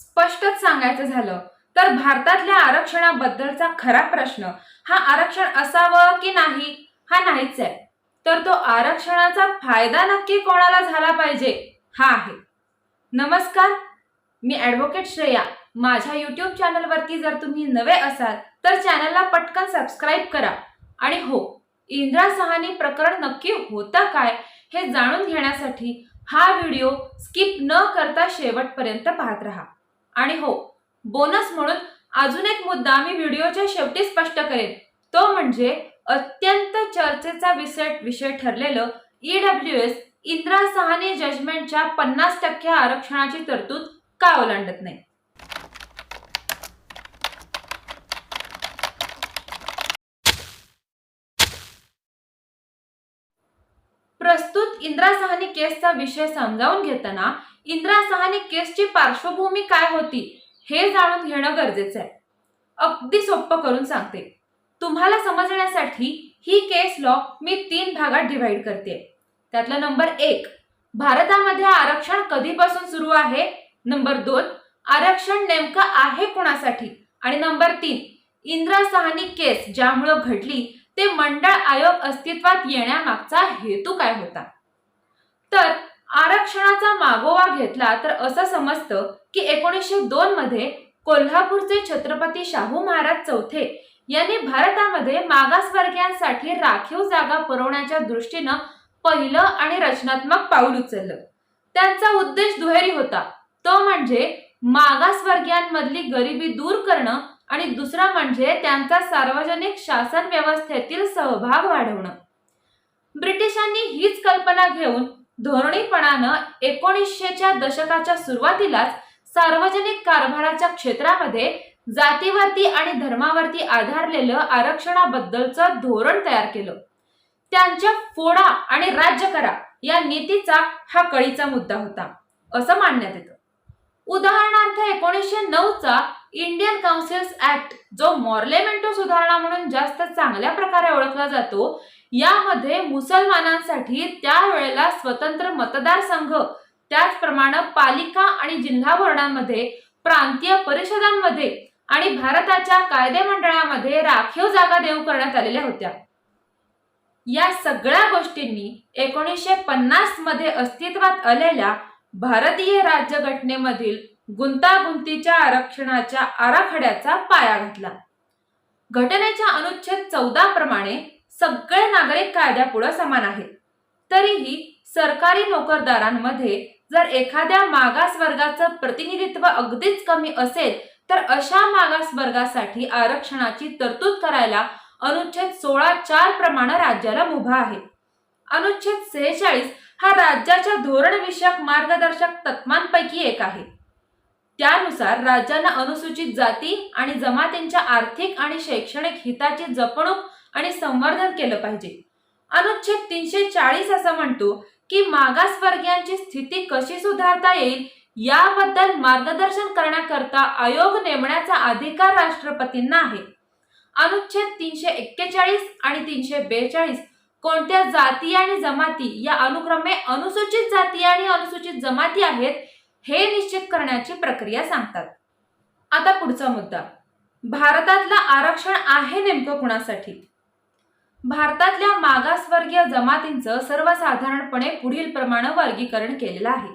स्पष्टच सांगायचं झालं तर भारतातल्या आरक्षणाबद्दलचा खरा प्रश्न हा आरक्षण असावं की नाही हा नाहीच आहे. तर तो आरक्षणाचा फायदा नक्की कोणाला झाला पाहिजे हा आहे. नमस्कार मी ॲडव्होकेट श्रेया. माझ्या यूट्यूब चॅनलवरती जर तुम्ही नवे असाल तर चॅनलला पटकन सबस्क्राईब करा. आणि हो इंदिरा सहानी प्रकरण नक्की होतं काय हे जाणून घेण्यासाठी हा व्हिडिओ स्किप न करता शेवटपर्यंत पाहत राहा. आणि हो बोनस म्हणून अजून एक मुद्दा मी व्हिडिओच्या शेवटी स्पष्ट करेन. तो म्हणजे अत्यंत चर्चेचा विषय विषय ठरलेलं ईडब्ल्यू एस इंदिरा सहानी जजमेंटच्या पन्नास टक्के आरक्षणाची तरतूद का ओलांडत नाही? प्रस्तुत इंदिरा सहानी केसचा विषय समजावून घेताना इंदिरा सहानी केसची पार्श्वभूमी काय होती हे जाणून घेणं गरजेचं आहे. अगदी सोपं करून सांगते. तुम्हाला समजण्यासाठी ही केस लॉ मी तीन भागात डिव्हाइड करते. त्यातला नंबर एक भारतामध्ये आरक्षण कधीपासून सुरू आहे? नंबर दोन आरक्षण नेमकं आहे कोणासाठी? आणि नंबर तीन इंदिरा सहानी केस ज्यामुळं घडली ते मंडळ आयोग अस्तित्वात येण्यामागचा हेतू काय होता? तर आरक्षणाचा मागोवा घेतला तर असं समजतं की एकोणीसशे दोन मध्ये कोल्हापूरचे छत्रपती शाहू महाराज चौथे यांनी भारतामध्ये मागासवर्गीयांसाठी राखीव जागा पुरवण्याच्या दृष्टीनं पहिलं आणि रचनात्मक पाऊल उचललं. त्यांचा उद्देश दुहेरी होता. तो म्हणजे मागासवर्गीयांमधली गरिबी दूर करणं आणि दुसरा म्हणजे त्यांचा सार्वजनिक शासन व्यवस्थेतील सहभाग वाढवणं. ब्रिटिशांनी हीच कल्पना घेऊन धोरणीपणानं एकोणीसशेच्या दशकाच्या सुरुवातीलाच सार्वजनिक कारभाराच्या क्षेत्रामध्ये जातीवरती आणि धर्मावरती आधारलेलं आरक्षणाबद्दलचं धोरण तयार केलं. त्यांच्या फोडा आणि राज्य करा या नीतीचा हा कळीचा मुद्दा होता असं मानण्यात येतं. उदाहरणार्थ एकोणीसशे नऊचा इंडियन काउन्सिल्स ऍक्ट जो मॉर्लेमेंटो सुधारणा म्हणून जास्त चांगल्या प्रकारे ओळखला जातो यामध्ये मुसलमानांसाठी त्यावेळेला स्वतंत्र मतदारसंघ त्याचप्रमाणे पालिका आणि जिल्हा बोर्डांमध्ये प्रांतीय परिषदांमध्ये आणि भारताच्या कायदे मंडळामध्ये राखीव जागा देऊ करण्यात आलेल्या होत्या. या सगळ्या गोष्टींनी एकोणीसशे पन्नासमध्ये अस्तित्वात आलेल्या भारतीय राज्यघटनेमधील गुंतागुंतीच्या आरक्षणाच्या आराखड्याचा पाया घातला. घटनेच्या अनुच्छेद चौदा प्रमाणे सगळे नागरिक कायद्यापुढे समान आहेत. तरीही सरकारी नोकरदारांमध्ये जर एखाद्या मागास वर्गाचं प्रतिनिधित्व अगदीच कमी असेल तर अशा मागास वर्गासाठी आरक्षणाची तरतूद करायला अनुच्छेद सोळा चार प्रमाणे राज्याला मुभा आहे. अनुच्छेद सेहेचाळीस हा राज्याच्या धोरणविषयक मार्गदर्शक तत्वांपैकी एक आहे. त्यानुसार राज्यांना अनुसूचित जाती आणि जमातींच्या आर्थिक आणि शैक्षणिक हिताची जपणूक आणि संवर्धन केलं पाहिजे. अनुच्छेद तीनशे चाळीस असं म्हणतो की मागासवर्गीयांची स्थिती कशी सुधारता येईल याबद्दल मार्गदर्शन करण्याकरता आयोग नेमण्याचा अधिकार राष्ट्रपतींना आहे. अनुच्छेद तीनशे एक्केचाळीस आणि तीनशे बेचाळीस कोणत्या जाती आणि जमाती या अनुक्रमे अनुसूचित जाती आणि अनुसूचित जमाती आहेत हे निश्चित करण्याची प्रक्रिया सांगतात. आता पुढचा मुद्दा. भारतातलं आरक्षण आहे नेमकं कुणासाठी? भारतातल्या मागासवर्गीय जमातींचं सर्वसाधारणपणे पुढील प्रमाणे वर्गीकरण केलेलं आहे.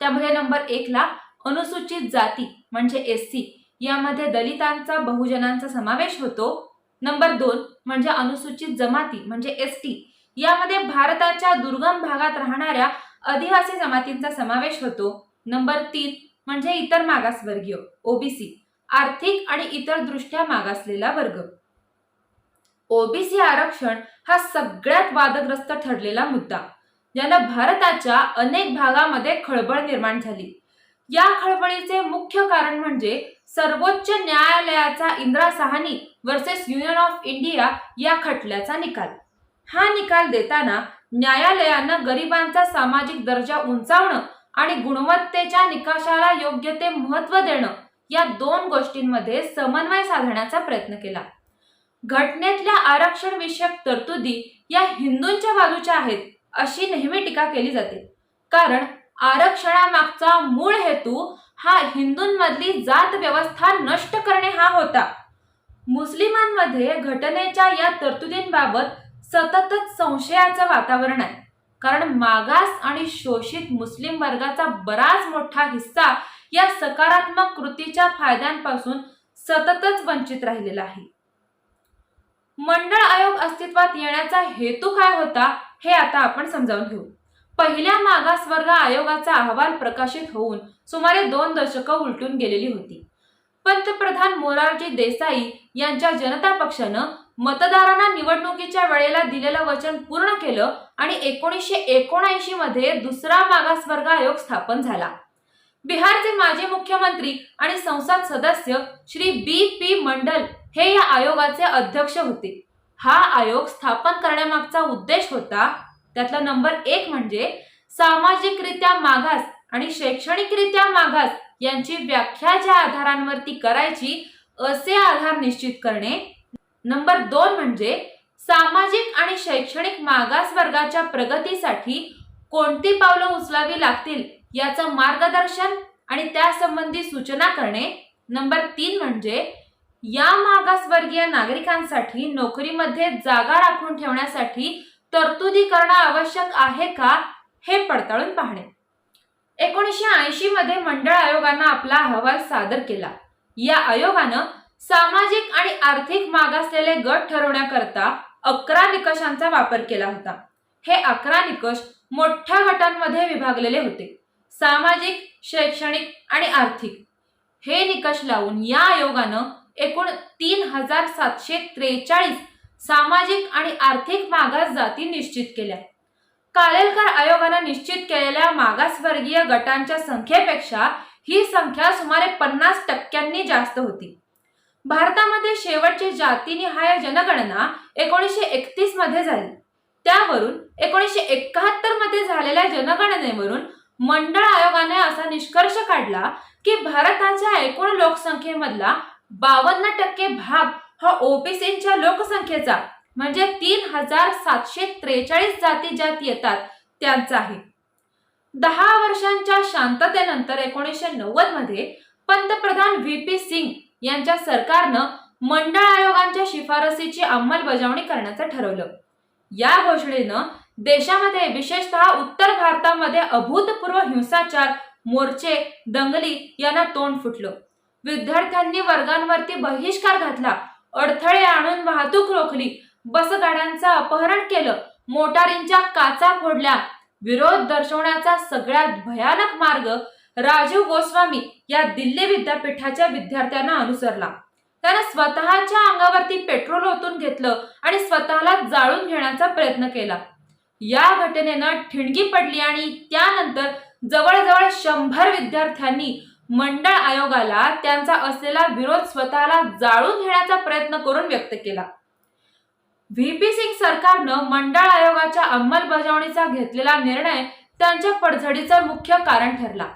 त्यामध्ये नंबर एकला अनुसूचित जाती म्हणजे एस सी यामध्ये दलितांचा बहुजनांचा समावेश होतो. नंबर दोन म्हणजे अनुसूचित जमाती म्हणजे एस टी यामध्ये भारताच्या दुर्गम भागात राहणाऱ्या आदिवासी जमातींचा समावेश होतो. नंबर तीन म्हणजे इतर मागासवर्गीय ओबीसी आर्थिक आणि इतर दृष्ट्या मागासलेला वर्ग. ओबीसी आरक्षण हा सगळ्यात वादग्रस्त ठरलेला मुद्दा ज्यानं भारताच्या अनेक भागामध्ये खळबळ निर्माण झाली. या खळबळीचे मुख्य कारण म्हणजे सर्वोच्च न्यायालयाचा Indira Sawhney versus Union of India या खटल्याचा निकाल. हा निकाल देताना न्यायालयानं गरिबांचा सामाजिक दर्जा उंचावणं आणि गुणवत्तेच्या निकषाला योग्य ते महत्त्व देणं या दोन गोष्टींमध्ये समन्वय साधण्याचा प्रयत्न केला. घटनेतल्या आरक्षण विषयक तरतुदी या हिंदूंच्या बाजूच्या आहेत अशी नेहमी टीका केली जाते. कारण आरक्षणामागचा मूळ हेतू हा हिंदूंमधली जात व्यवस्था नष्ट करणे हा होता. मुस्लिमांमध्ये घटनेच्या या तरतुदींबाबत सततच संशयाचं वातावरण आहे. कारण मागास आणि शोषित मुस्लिम वर्गाचा बराच मोठा हिस्सा या सकारात्मक कृतीच्या फायद्यांपासून सततच वंचित राहिलेला आहे. मंडळ आयोग अस्तित्वात येण्याचा हेतू काय होता हे आता आपण समजावून घेऊ. पहिल्या मागासवर्ग आयोगाचा अहवाल प्रकाशित होऊन सुमारे दोन दशकं उलटून गेलेली होती. पंतप्रधान मोरारजी देसाई यांच्या जनता पक्षानं मतदारांना निवडणुकीच्या वेळेला दिलेलं वचन पूर्ण केलं आणि एकोणीसशे एकोणऐंशी मध्ये दुसरा मागासवर्ग आयोग स्थापन झाला. बिहारचे माजी मुख्यमंत्री आणि संसद सदस्य श्री बी पी मंडल हे या आयोगाचे अध्यक्ष होते. हा आयोग स्थापन करण्यामागचा उद्देश होता त्यातला नंबर एक म्हणजे सामाजिकरित्या मागास आणि शैक्षणिकरित्या मागास यांची व्याख्या ज्या आधारांवरती करायची असे आधार निश्चित करणे. नंबर दोन म्हणजे सामाजिक आणि शैक्षणिक मागास वर्गाच्या प्रगतीसाठी कोणती पावलं उचलावी लागतील याचं मार्गदर्शन आणि त्यासंबंधी सूचना करणे. नंबर तीन म्हणजे या मागासवर्गीय नागरिकांसाठी नोकरीमध्ये जागा राखून ठेवण्यासाठी तरतुदी करणं आवश्यक आहे का हे पडताळून पाहणे. एकोणीसशे ऐंशी मध्ये मंडळ आयोगानं आपला अहवाल सादर केला. या आयोगानं सामाजिक आणि आर्थिक मागासलेले गट ठरवण्याकरता अकरा निकषांचा वापर केला होता. हे अकरा निकष मोठ्या गटांमध्ये विभागलेले होते. सामाजिक शैक्षणिक आणि आर्थिक. हे निकष लावून या आयोगानं एकूण तीन हजार सातशे त्रेचाळीस सामाजिक आणि आर्थिक मागास जाती निश्चित केल्या. कालेलकर आयोगानं निश्चित केलेल्या मागासवर्गीय गटांच्या संख्येपेक्षा ही संख्या सुमारे पन्नास टक्क्यांनी जास्त होती. भारतामध्ये शेवटची जातीनिहाय जनगणना एकोणीसशे एकतीसमध्ये झाली. त्यावरून एकोणीसशे एकाहत्तरमध्ये झालेल्या जनगणनेवरून मंडळ आयोगाने असा निष्कर्ष काढला की भारताच्या एकूण लोकसंख्येमधला बावन्न टक्के भाग हा ओबीसीच्या लोकसंख्येचा. म्हणजे तीन हजार सातशे त्रेचाळीस जाती ज्यात येतात त्यांचा आहे. दहा वर्षांच्या शांततेनंतर एकोणीसशे नव्वदमध्ये पंतप्रधान व्ही पी सिंग यांच्या सरकारनं मंडळ आयोगांच्या शिफारसीची अंमलबजावणी करण्याचं ठरवलं. या घोषणेनं देशामध्ये विशेषतः उत्तर भारतामध्ये अभूतपूर्व हिंसाचार मोर्चे दंगली यांना तोंड फुटलं. विद्यार्थ्यांनी वर्गांवरती बहिष्कार घातला. अडथळे आणून वाहतूक रोखली. बसगाड्यांचं अपहरण केलं. मोटारींच्या काचा फोडल्या. विरोध दर्शवण्याचा सगळ्यात भयानक मार्ग राजीव गोस्वामी या दिल्ली विद्यापीठाच्या विद्यार्थ्यांना अनुसरला. त्यानं स्वतःच्या अंगावरती पेट्रोल ओतून घेतलं आणि स्वतःला जाळून घेण्याचा प्रयत्न केला. या घटनेनं ठिणगी पडली आणि त्यानंतर जवळजवळ शंभर विद्यार्थ्यांनी मंडळ आयोगाला त्यांचा असलेला विरोध स्वतःला जाळून घेण्याचा प्रयत्न करून व्यक्त केला. व्ही पी सिंग सरकारनं मंडळ आयोगाच्या अंमलबजावणीचा घेतलेला निर्णय त्यांच्या पडझडीचं मुख्य कारण ठरला.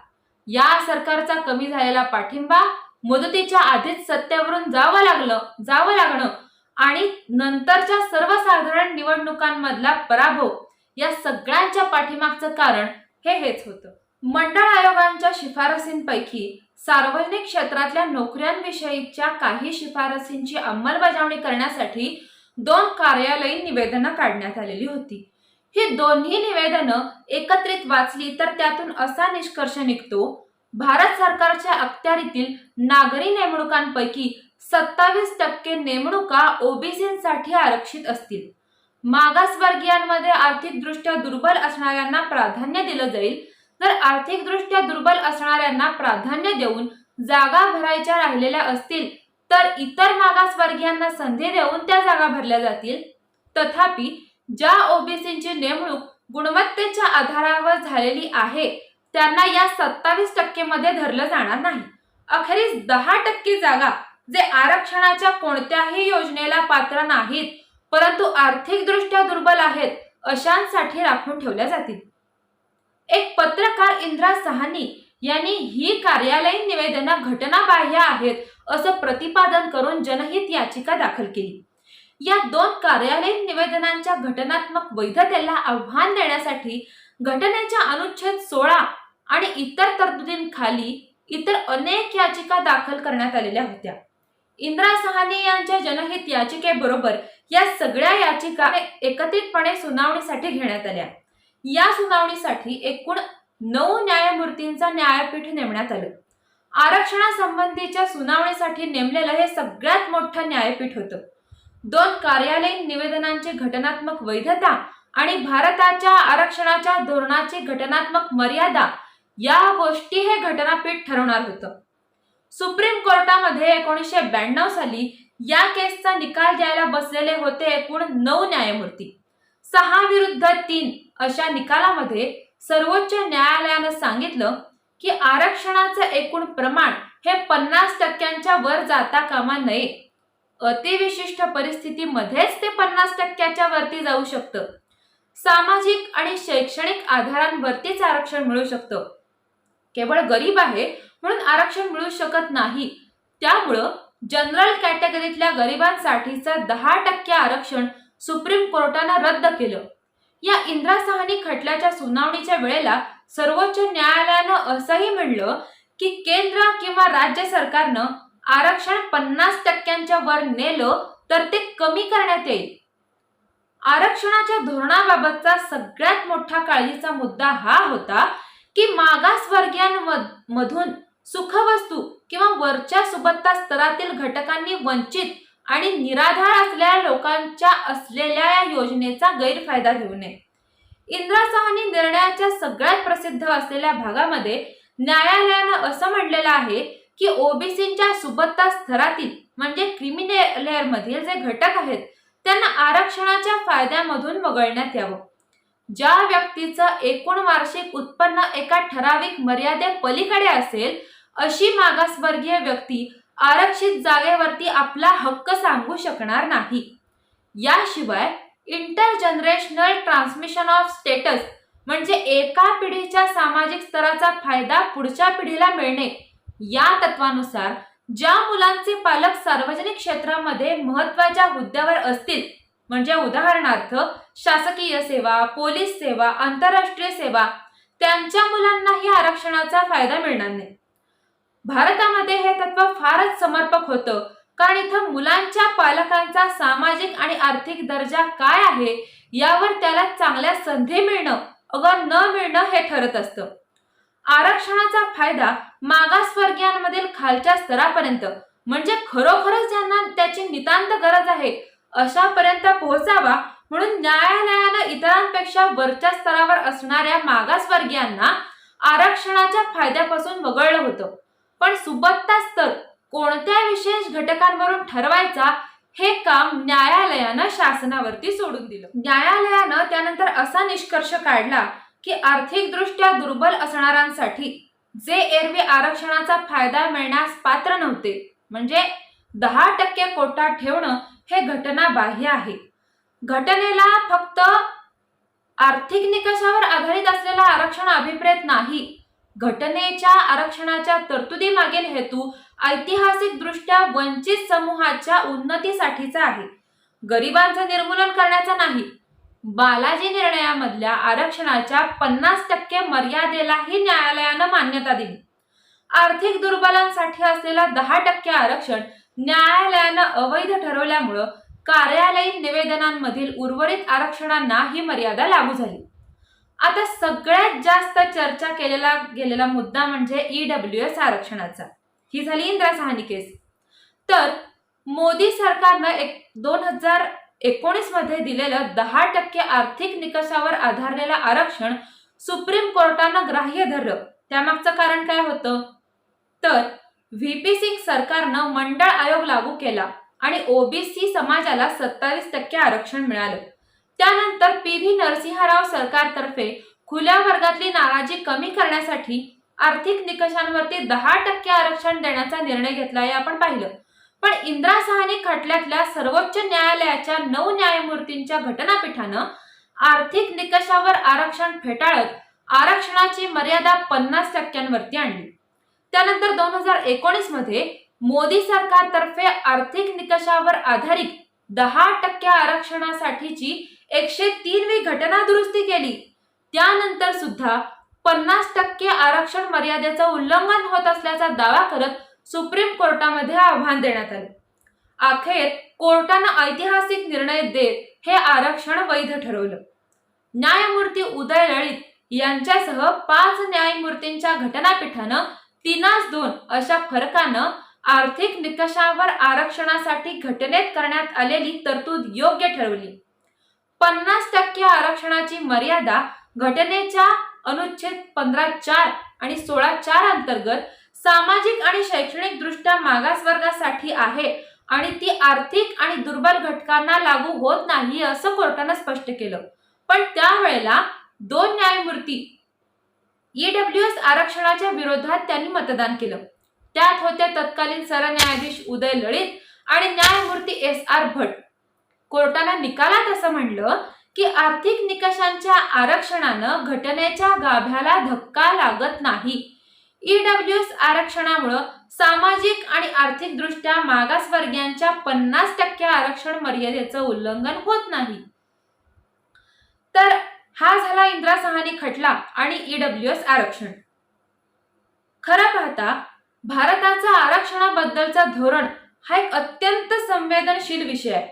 या सरकारचा कमी झालेला पाठिंबा मुदतीच्या आधीच सत्तेवरून जावं लागलं जावं लागणं आणि नंतरच्या सर्वसाधारण निवडणुकांमधला पराभव या सगळ्यांच्या पाठीमागचं कारण हे हेच होतं. मंडळ आयोगांच्या शिफारसींपैकी सार्वजनिक क्षेत्रातल्या नोकऱ्यांविषयीच्या काही शिफारसींची अंमलबजावणी करण्यासाठी दोन कार्यालयीन निवेदनं काढण्यात आलेली होती. ही दोन्ही निवेदनं एकत्रित वाचली तर त्यातून असा निष्कर्ष निघतो भारत सरकारच्या अखत्यारीतील नागरी नेमणुकांपैकी सत्तावीस टक्के नेमणुका ओबीसीसाठी आरक्षित असतील. मागासवर्गीयांमध्ये आर्थिकदृष्ट्या दुर्बल असणाऱ्यांना प्राधान्य दिलं जाईल तर आर्थिकदृष्ट्या दुर्बल असणाऱ्यांना प्राधान्य देऊन जागा भरायच्या राहिलेल्या असतील तर इतर मागासवर्गीयांना संधी देऊन त्या जागा भरल्या जातील. तथापि ज्या ओबीसींची नेमणूक गुणवत्तेच्या आधारावर झालेली आहे त्यांना या सत्तावीस टक्के मध्ये धरलं जाणार नाही. अखेरीस दहा टक्के जागा जे आरक्षणाच्या कोणत्याही योजनेला पात्र नाहीत परंतु आर्थिकदृष्ट्या दुर्बल आहेत अशांसाठी राखून ठेवल्या जातील. एक पत्रकार इंद्रा सहानी यांनी ही कार्यालयीन निवेदनं घटनाबाह्य आहेत असं प्रतिपादन करून जनहित याचिका दाखल केली. या दोन कार्यालयीन निवेदनांच्या घटनात्मक वैधतेला आव्हान देण्यासाठी घटनेच्या अनुच्छेद सोळा आणि इतर तरतुदींखाली इतर अनेक याचिका दाखल करण्यात आलेल्या होत्या. इंद्रा सहानी यांच्या जनहित याचिकेबरोबर या सगळ्या याचिका एकत्रितपणे सुनावणीसाठी घेण्यात आल्या. या सुनावणीसाठी एकूण नऊ न्यायमूर्तींचा न्यायपीठ नेमण्यात आलं. आरक्षणासंबंधीच्या सुनावणीसाठी नेमलेलं हे सगळ्यात मोठं न्यायपीठ होतं. दोन कार्यालयीन निवेदनांची घटनात्मक वैधता आणि भारताच्या आरक्षणाच्या धोरणाची घटनात्मक मर्यादा या गोष्टी हे घटनापीठ ठरवणार होतं. सुप्रीम कोर्टामध्ये एकोणीसशे ब्याण्णव साली या केसचा निकाल द्यायला बसलेले होते एकूण नऊ न्यायमूर्ती. सहा विरुद्ध तीन अशा निकालामध्ये सर्वोच्च न्यायालयानं सांगितलं की आरक्षणाचं एकूण प्रमाण हे पन्नास टक्क्यांच्या वर जाता कामा नये. अतिविशिष्ट परिस्थितीमध्येच ते पन्नास टक्क्याच्या वरती जाऊ शकतं. सामाजिक आणि शैक्षणिक आधारांवरतीच आरक्षण मिळू शकतं. केवळ गरीब आहे म्हणून आरक्षण मिळू शकत नाही. त्यामुळं जनरल कॅटेगरीतल्या गरिबांसाठीचं दहा टक्के आरक्षण सुप्रीम कोर्टानं रद्द केलं. या इंदिरा सहानी खटल्याच्या सुनावणीच्या वेळेला सर्वोच्च न्यायालयानं असंही म्हणलं की केंद्र किंवा राज्य सरकारनं आरक्षण पन्नास टक्क्यांच्या वर नेलं तर ते कमी करण्यात येईल. आरक्षणाच्या धोरणाबाबतचा सगळ्यात मोठा काळजीचा मुद्दा हा होता की मागासवर्गीयांमधून सुखवस्तू किंवा वरच्या सुबत्ता स्तरातील घटकांनी वंचित आणि निराधार असलेल्या लोकांच्या असलेल्या या योजनेचा गैरफायदा घेऊ नये. इंदिरा सहानी निर्णयाच्या सगळ्यात प्रसिद्ध असलेल्या भागामध्ये न्यायालयानं असं म्हणलेलं आहे की ओबीसीच्या सुबत्ता स्तरातील म्हणजे क्रिमिनल लेअर मधील जे घटक आहेत त्यांना आरक्षणाच्या फायद्यामधून वगळण्यात यावं. ज्या व्यक्तीचं एकूण वार्षिक उत्पन्न एका ठराविक मर्यादे पलीकडे असेल अशी मागासवर्गीय व्यक्ती आरक्षित जागेवरती आपला हक्क सांगू शकणार नाही. याशिवाय इंटरजनरेशनल ट्रान्समिशन ऑफ स्टेटस म्हणजे एका पिढीच्या सामाजिक स्तराचा फायदा पुढच्या पिढीला मिळणे. या तत्वानुसार ज्या मुलांचे पालक सार्वजनिक क्षेत्रामध्ये महत्त्वाच्या हुद्द्यावर असतील म्हणजे उदाहरणार्थ शासकीय सेवा पोलीस सेवा आंतरराष्ट्रीय सेवा त्यांच्या मुलांनाही आरक्षणाचा फायदा मिळणार नाही. भारतामध्ये हे तत्व फारच समर्पक होतं. कारण इथं मुलांच्या पालकांचा सामाजिक आणि आर्थिक दर्जा काय आहे यावर त्याला चांगल्या संधी मिळणं अगं न मिळणं हे ठरत असतं. आरक्षणाचा फायदा मागासवर्गीयांमधील खालच्या स्तरापर्यंत म्हणजे खरोखरच ज्यांना त्याची नितांत गरज आहे अशापर्यंत पोहोचावा म्हणून न्यायालयानं इतरांपेक्षा वरच्या स्तरावर असणाऱ्या मागासवर्गीयांना आरक्षणाच्या फायद्यापासून वगळलं होतं. पण सुबत्ता स्तर कोणत्या विशेष घटकांवरून ठरवायचा हे काम न्यायालयानं शासनावरती सोडून दिलं. न्यायालयानं त्यानंतर असा निष्कर्ष काढला की आर्थिकदृष्ट्या दुर्बल असणाऱ्यांसाठी जे एरवी आरक्षणाचा फायदा मिळण्यास पात्र नव्हते म्हणजे दहा टक्के कोटा ठेवणं हे घटनाबाह्य आहे. घटनेला फक्त आर्थिक निकषावर आधारित असलेला आरक्षण अभिप्रेत नाही घटनेच्या आरक्षणाच्या तरतुदी मागील हेतू ऐतिहासिक दृष्ट्या वंचित समूहाच्या उन्नतीसाठीचा आहे. गरिबांचं निर्मूलन करण्याचा नाही. बालाजी निर्णयामधल्या आरक्षणाच्या पन्नास टक्के मर्यादेलाही न्यायालयानं मान्यता दिली. आर्थिक दुर्बलांसाठी असलेला दहा टक्के आरक्षण न्यायालयानं अवैध ठरवल्यामुळं कार्यालयीन निवेदनांमधील उर्वरित आरक्षणांना ही मर्यादा लागू झाली. आता सगळ्यात जास्त चर्चा केलेला गेलेला मुद्दा म्हणजे ईडब्ल्यू एस आरक्षणाचा. ही झाली इंदिरा सहानी केस. तर मोदी सरकारनं एक दोन हजार एकोणीसमध्ये दिलेलं दहा टक्के आर्थिक निकषावर आधारलेलं आरक्षण सुप्रीम कोर्टानं ग्राह्य धरलं. त्यामागचं कारण काय होतं? तर व्ही पी सिंग सरकारनं मंडळ आयोग लागू केला आणि ओबीसी समाजाला सत्तावीस टक्के आरक्षण मिळालं. त्यानंतर पी व्ही नरसिंहराव सरकारतर्फे खुल्या वर्गातली नाराजी कमी करण्यासाठी आर्थिक निकषांवरती दहा टक्के आरक्षण देण्याचा निर्णय घेतला हे आपण पाहिलं. पण इंदिरा सहाने खटल्यातल्या सर्वोच्च न्यायालयाच्या नऊ न्यायमूर्तींच्या घटनापीठानं आर्थिक निकषावर आरक्षण फेटाळत आरक्षणाची मर्यादा पन्नास टक्क्यांवरती आणली. त्यानंतर दोन हजार एकोणीसमध्ये मोदी सरकारतर्फे आर्थिक निकषावर आधारित दहा टक्के आरक्षणासाठीची एकशे तीनवी घटना दुरुस्ती केली. त्यानंतर सुद्धा पन्नास टक्के आरक्षण मर्यादेचं उल्लंघन होत असल्याचा दावा करत सुप्रीम कोर्टामध्ये आव्हान देण्यात आले. अखेर कोर्टानं ऐतिहासिक निर्णय देत हे आरक्षण वैध ठरवलं. न्यायमूर्ती उदय लळित यांच्यासह पाच न्यायमूर्तींच्या घटनापीठानं तीनास दोन अशा फरकानं आर्थिक निकषावर आरक्षणासाठी घटनेत करण्यात आलेली तरतूद योग्य ठरवली. पन्नास टक्के आरक्षणाची मर्यादा घटनेच्या अनुच्छेद पंधरा चार आणि सोळा चार अंतर्गत सामाजिक आणि शैक्षणिक दृष्ट्या मागासवर्गासाठी आहे आणि ती आर्थिक आणि दुर्बल घटकांना लागू होत नाही असं कोर्टानं स्पष्ट केलं. पण त्यावेळेला दोन न्यायमूर्ती ईडब्ल्यू एस आरक्षणाच्या विरोधात त्यांनी मतदान केलं. त्यात होते तत्कालीन सरन्यायाधीश उदय लळित आणि न्यायमूर्ती एस आर भट. कोर्टाला निकालात असं म्हणलं की आर्थिक निकषांच्या आरक्षणानं घटनेच्या गाभ्याला धक्का लागत नाही. ईडब्ल्यू एस आरक्षणामुळं सामाजिक आणि आर्थिक दृष्ट्या मागासवर्गीयांच्या पन्नास टक्के आरक्षण मर्यादेचं उल्लंघन होत नाही. तर हा झाला इंदिरा सहानी खटला आणि ईडब्ल्यू एस आरक्षण. खरं पाहता भारताचा आरक्षणाबद्दलचा धोरण हा एक अत्यंत संवेदनशील विषय आहे.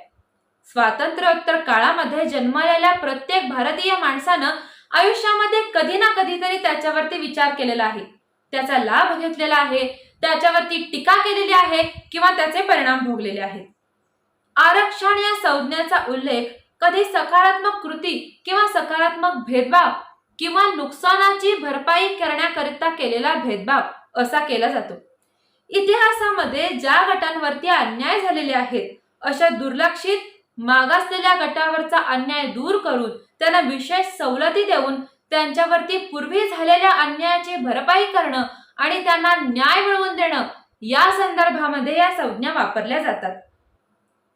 स्वातंत्र्योत्तर काळामध्ये जन्मलेल्या प्रत्येक भारतीय माणसानं आयुष्यामध्ये कधी ना कधीतरी त्याच्यावरती विचार केलेला आहे. त्याचा लाभ घेतलेला आहे त्याच्यावरती टीका केलेली आहे किंवा त्याचे परिणाम भोगलेले आहेत. आरक्षण या संज्ञेचा उल्लेख कधी सकारात्मक कृती किंवा सकारात्मक भेदभाव किंवा नुकसानाची भरपाई करण्याकरिता केलेला भेदभाव असा केला जातो. इतिहासामध्ये ज्या गटांवरती अन्याय झालेले आहेत अशा दुर्लक्षित मागासलेल्या गटावरचा अन्याय दूर करून त्यांना विशेष सवलती देऊन त्यांच्यावरती पूर्वी झालेल्या अन्यायाची भरपाई करणं आणि त्यांना न्याय मिळवून देणं या संदर्भामध्ये या संज्ञा वापरल्या जातात.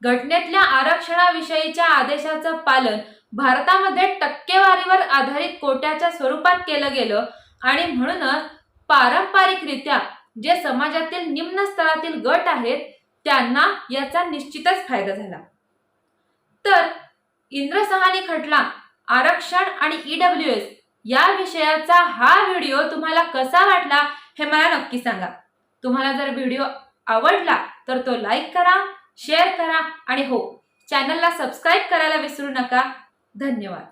घटनेतल्या आरक्षणाविषयीच्या आदेशाचं पालन भारतामध्ये टक्केवारीवर आधारित कोट्याच्या स्वरूपात केलं गेलं आणि म्हणूनच पारंपरिकरित्या जे समाजातील निम्न स्तरातील गट आहेत त्यांना याचा निश्चितच फायदा झाला. तर इंद्रसहानी खटला आरक्षण आणि ईडब्ल्यू एस या विषयाचा हा व्हिडिओ तुम्हाला कसा वाटला हे मला नक्की सांगा. तुम्हाला जर व्हिडिओ आवडला तर तो लाईक करा शेअर करा आणि हो चॅनलला सबस्क्राईब करायला विसरू नका. धन्यवाद.